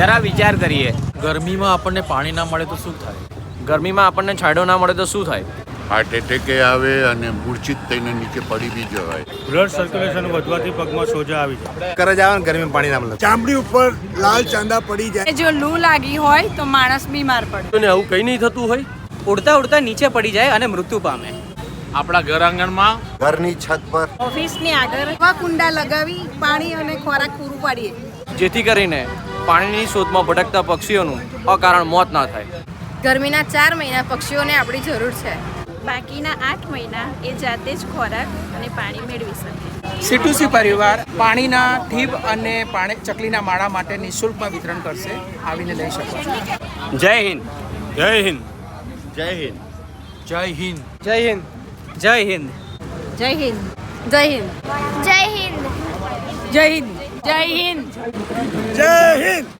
જરા વિચાર કરીએ. ગરમીમાં આપણને પાણી ના મળે તો શું થાય? ગરમીમાં આપણને છાંયડો ના મળે તો શું થાય? હાર્ટ એટેકે આવે અને મૂર્છિત થઈને નીચે પડી બી જવાય. બ્લડ સર્ક્યુલેશન વધવાથી પગમાં સોજા આવી જાય. કરે જ આવે ને ગરમી પાણી ના મળે. ચામડી ઉપર લાલ ચાંદા પડી જાય. જો લૂ લાગી હોય તો માણસ બીમાર પડે. આવું કઈ નહીં થતું હોય? ઉડતા ઉડતા નીચે પડી જાય અને મૃત્યુ પામે. આપણા ઘર આંગણમાં ઘરની છત પર. ઓફિસની આગળ કુંડા લગાવી પાણી અને ખોરાક પૂરું પાડીએ. જેથી કરીને પાણીની શોધમાં ભટકતા પક્ષીઓનું અકારણ મોત ના થાય ગરમીના ચાર મહિના પક્ષીઓને આપણી જરૂર છે બાકીના આઠ મહિના એ જાતે જ ખોરાક અને પાણી મેળવી શકે સીટુસી પરિવાર પાણીના ઠીબ અને પાણી ચકલીના માળા માટે નિઃશુલ્કમાં વિતરણ કરશે આવીને લઈ શકો છો જય હિન્દ જય હિન્દ જય હિન્દ જય હિન્દ જય હિન્દ જય હિન્દ જય હિન્દ જય હિન્દ જય હિન્દ જય હિન્દ જય હિન્દ